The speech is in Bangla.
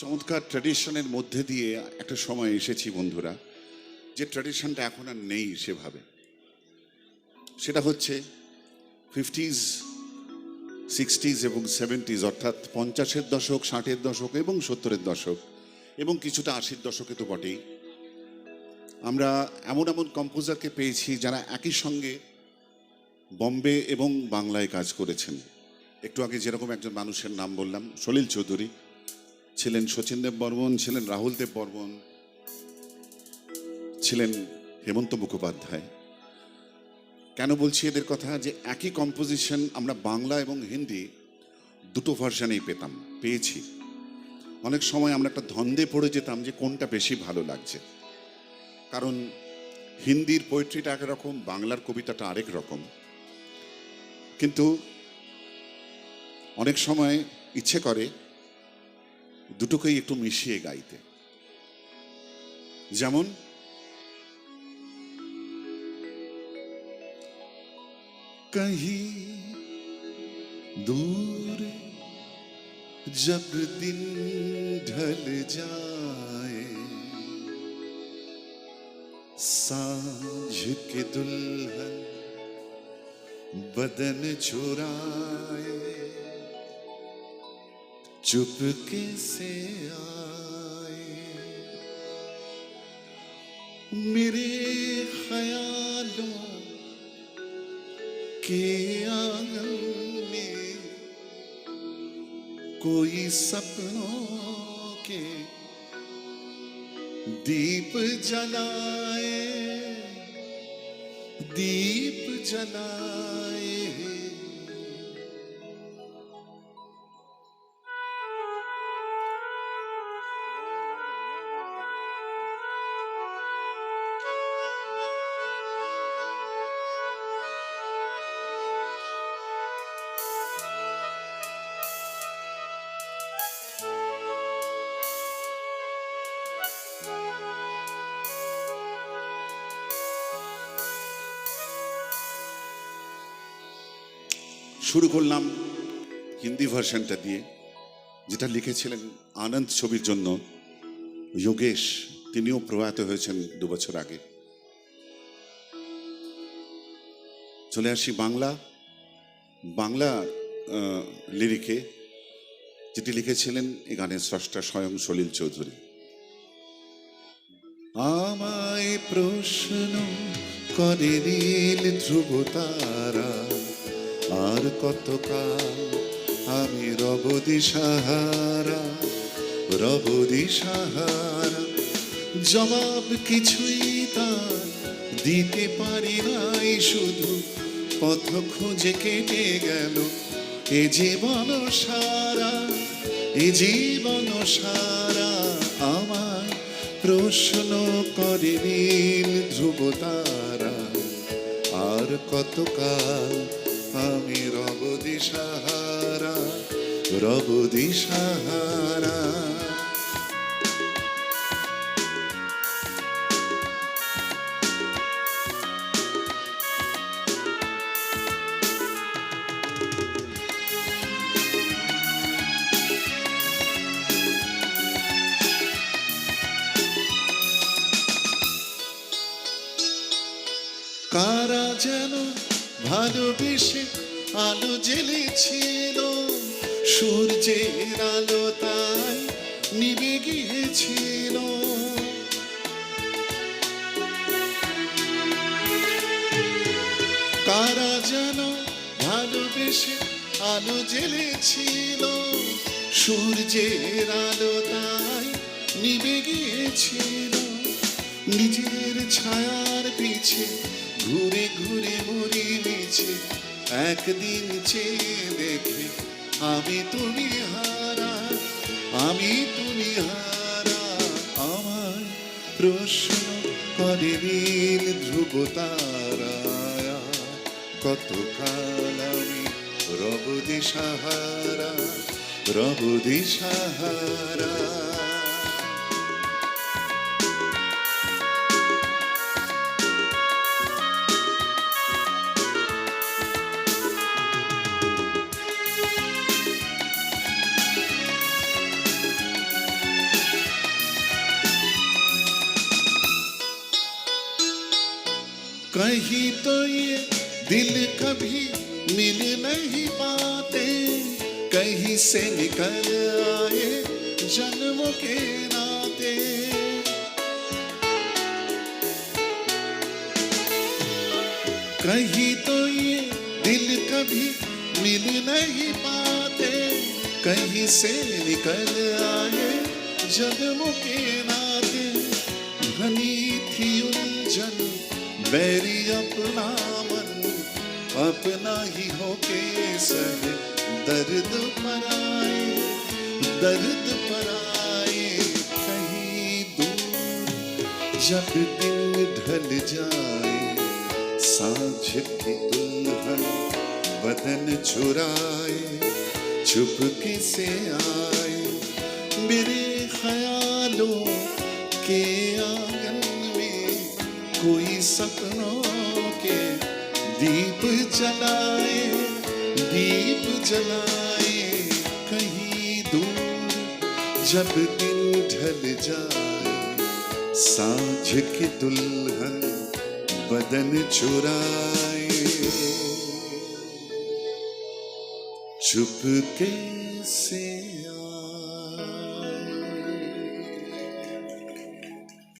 চমৎকার ট্র্যাডিশনের মধ্যে দিয়ে একটা সময় এসেছি বন্ধুরা, যে ট্র্যাডিশনটা এখন আর নেই সেভাবে। সেটা হচ্ছে ফিফটিজ সিক্সটিজ এবং সেভেন্টিজ অর্থাৎ পঞ্চাশের দশক, ষাটের দশক এবং সত্তরের দশক এবং কিছুটা আশির দশকে তো বটেই। আমরা এমন এমন কম্পোজারকে পেয়েছি যারা একই সঙ্গে বম্বে এবং বাংলায় কাজ করেছেন। একটু আগে যেরকম একজন মানুষের নাম বললাম, সলিল চৌধুরী। ছিলেন শচীন দেব বর্মন, ছিলেন রাহুল দেব বর্মন, ছিলেন হেমন্ত মুখোপাধ্যায়। কেন বলছি এদের কথা? যে একই কম্পোজিশন আমরা বাংলা এবং হিন্দি দুটো ভার্সানেই পেতাম, পেয়েছি। অনেক সময় আমরা একটা ধন্দে পড়ে যেতাম যে কোনটা বেশি ভালো লাগছে। কারণ হিন্দির পোয়েট্রিটা একরকম, বাংলার কবিতাটা আরেক রকম। কিন্তু অনেক সময় ইচ্ছে করে দুটোকেই একটু মিশিয়ে গাইতে যেমন कहीं दूर जब दिन ढल जाए सांझ के दुल्हन बदन चुराए चुपके से आए? मेरे ख्यालों के आँगन में कोई सपनों के दीप जलाए दीप जलाए। শুরু করলাম হিন্দি ভার্সনটা দিয়ে, যেটা লিখেছিলেন আনন্দ ছবির জন্য যোগেশ। তিনিও প্রয়াত হয়েছেন দু বছর আগে। চলে আসি বাংলা। বাংলা লিরিকে, যেটি লিখেছিলেন এই গানের স্রষ্টা স্বয়ং সলিল চৌধুরী। আমায় প্রশ্ন করে নীল ধ্রুব তারা আর কতকাল? আমি রব দিশাহারা রব দিশাহারা। জবাব কিছুই তার দিতে পারি নাই, শুধু পথ খুঁজে কেটে গেল এ জীবন সারা, এ জীবন সারা। আমায় প্রশ্ন করে নীল ধ্রুব তারা, আর কতকাল আমি রব দিশাহারা রব দিশাহারা। কারা যেন ভালোবেসে আলো জ্বেলেছিল। সূর্যের আলো তাই নিবে গিয়েছিল। কারা যেন ভালোবেসে আলো জ্বেলেছিল। সূর্যের আলো তাই নিবে গিয়েছিল। নিজের ছায়ার পিছে ঘুরে ঘুরে মরি মিছে, একদিন চেয়ে দেখে, আমি তুমি হারা, আমি তুমি হারা। আমার প্রশ্ন করে নীল ধ্রুব তারা কতকাল আমি রব দিশাহারা রব দিশাহারা। कहीं तो ये दिल कभी मिल नहीं पाते। कहीं से निकल आए जन्मों के नाते। कहीं तो ये दिल कभी मिल नहीं पाते। कहीं से निकल आए जन्मों के नाते। बैरी अपना मन अपना ही होके सहे दर्द पर आए, दर्द पर आए, कहीं दूर जब दिन ढल जाए, साँझ की दुल्हन बदन चुराए चुपके से आए, मेरे ख्यालों सपनों के दीप जलाए दीप जलाए कहीं दूर जब दिन ढल जाए। साँझ की दुल्हन बदन चुराए। चुपके से